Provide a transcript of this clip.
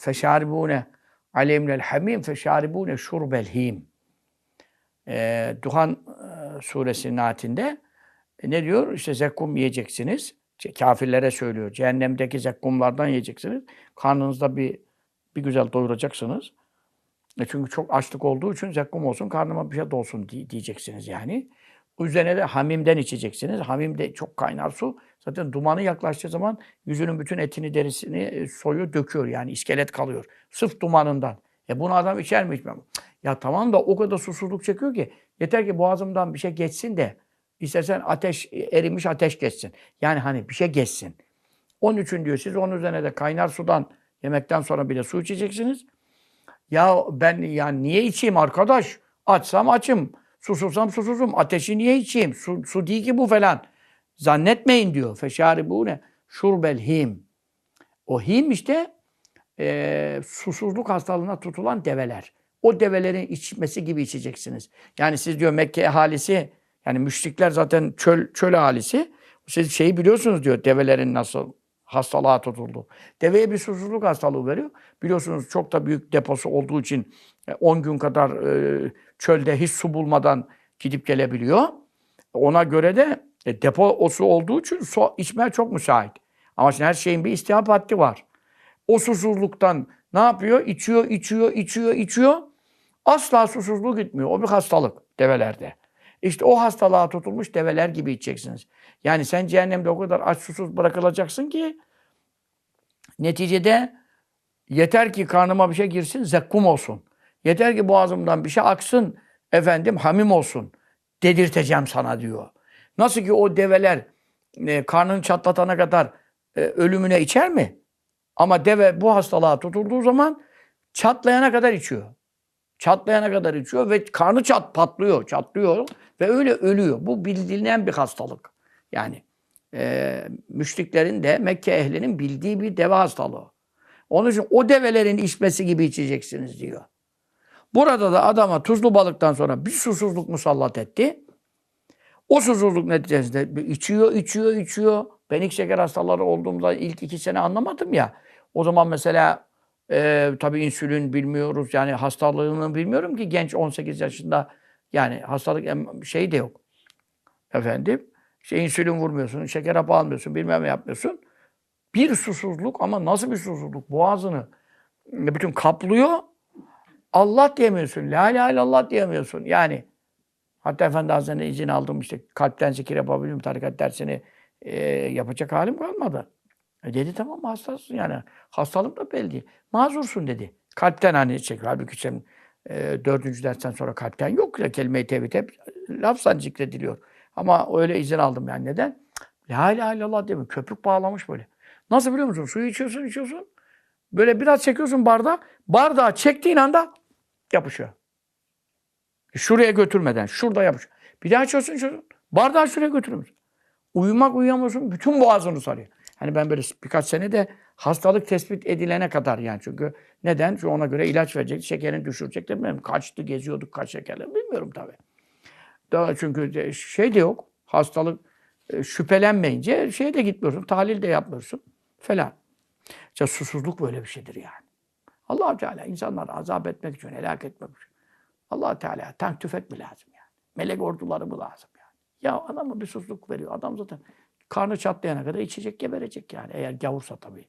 feşaribune aleyhimnel hamim feşaribune şurbel him. Ee, Duhan e, suresinin ayetinde e, ne diyor? İşte zekkum yiyeceksiniz. Ce- Kafirlere söylüyor. Cehennemdeki zekkumlardan yiyeceksiniz. Karnınızda bir bir güzel doyuracaksınız. E çünkü çok açlık olduğu için zekkum olsun, karnıma bir şey dolsun di- diyeceksiniz yani. Üzerine de hamimden içeceksiniz. Hamim de çok kaynar su. Zaten dumanı yaklaştığı zaman yüzünün bütün etini, derisini e, soyuyor, döküyor. Yani iskelet kalıyor. Sırf dumanından. E bunu adam içer mi içmem? Ya tamam da o kadar susuzluk çekiyor ki yeter ki boğazımdan bir şey geçsin de istersen ateş, erimiş ateş geçsin. Yani hani bir şey geçsin. Onun için diyor siz onun üzerine de kaynar sudan yemekten sonra bile su içeceksiniz. Ya ben yani niye içeyim arkadaş? Açsam açım. Susuzsam susuzum. Ateşi niye içeyim? Su, su değil ki bu falan. Zannetmeyin diyor. Feşari bu ne? Şurbel him. O him işte eee, susuzluk hastalığına tutulan develer. O develerin içmesi gibi içeceksiniz. Yani siz diyor Mekke ahalisi, yani müşrikler zaten çöl, çöl ahalisi. Siz şeyi biliyorsunuz diyor develerin nasıl hastalığa tutuldu. Deveye bir susuzluk hastalığı veriyor. Biliyorsunuz çok da büyük deposu olduğu için e, 10 gün kadar e, çölde hiç su bulmadan gidip gelebiliyor. Ona göre de e, depo o su olduğu için su içmeye çok müsait. Ama şimdi her şeyin bir istihap haddi var. O susuzluktan ne yapıyor? İçiyor, içiyor, içiyor, içiyor. Asla susuzluğu gitmiyor. O bir hastalık develerde. İşte o hastalığa tutulmuş develer gibi içeceksiniz. Yani sen cehennemde o kadar aç susuz bırakılacaksın ki neticede yeter ki karnıma bir şey girsin, zekkum olsun. Yeter ki boğazımdan bir şey aksın, efendim hamim olsun. Dedirteceğim sana diyor. Nasıl ki o develer e, karnını çatlatana kadar e, ölümüne içer mi? Ama deve bu hastalığa tutulduğu zaman çatlayana kadar içiyor. Çatlayana kadar içiyor ve karnı çat patlıyor, çatlıyor ve öyle ölüyor. Bu bilinen bir hastalık. Yani e, müşriklerin de Mekke ehlinin bildiği bir deve hastalığı. Onun için o develerin içmesi gibi içeceksiniz diyor. Burada da adama tuzlu balıktan sonra bir susuzluk musallat etti. O susuzluk neticesinde içiyor, içiyor, içiyor. Ben ilk şeker hastaları olduğumda ilk iki sene anlamadım ya. O zaman mesela e, tabii insülin bilmiyoruz. Yani hastalığını bilmiyorum ki genç 18 yaşında yani hastalık şey de yok. Efendim işte insülin vurmuyorsun, şeker hapı almıyorsun, bilmem ne yapmıyorsun. Bir susuzluk ama nasıl bir susuzluk? Boğazını bütün kaplıyor. Allah diyemiyorsun. La ilahe illallah diyemiyorsun. Yani hatta Efendi Hazretleri'ne izin aldım işte kalpten zikir yapabilirim tarikat dersini e, yapacak halim kalmadı. E dedi tamam hastasın yani. Hastalığım da belli. Mazursun dedi. Kalpten hani çekiyor. Halbuki sen e, dördüncü dersten sonra kalpten yok ya kelime-i tevhid hep lafzan zikrediliyor. Ama öyle izin aldım yani. Neden? La ilahe illallah demiyor. Köpük bağlamış böyle. Nasıl biliyor musun? Suyu içiyorsun, içiyorsun. Böyle biraz çekiyorsun bardağı. Bardağı çektiğin anda yapışıyor. Şuraya götürmeden. Şurada yapışıyor. Bir daha içiyorsun, içiyorsun. Bardağı şuraya götürüyorsun. Uyumak uyuyamıyorsun. Bütün boğazını sarıyor. Hani ben böyle birkaç sene de hastalık tespit edilene kadar yani çünkü neden? Çünkü ona göre ilaç verecek, şekerini düşürecek. Bilmiyorum. Kaçtı geziyorduk kaç şekerle bilmiyorum tabii. Daha çünkü de şey de yok. Hastalık e, şüphelenmeyince şeye de gitmiyorsun. Tahlil de yapmıyorsun falan. İşte susuzluk böyle bir şeydir yani. allah Teala insanları azap etmek için, helak etmek için. Allah Teala tank tüfek mi lazım yani? Melek orduları mı lazım yani? Ya adama bir susuzluk veriyor. Adam zaten karnı çatlayana kadar içecek, geberecek yani. Eğer gavursa tabii.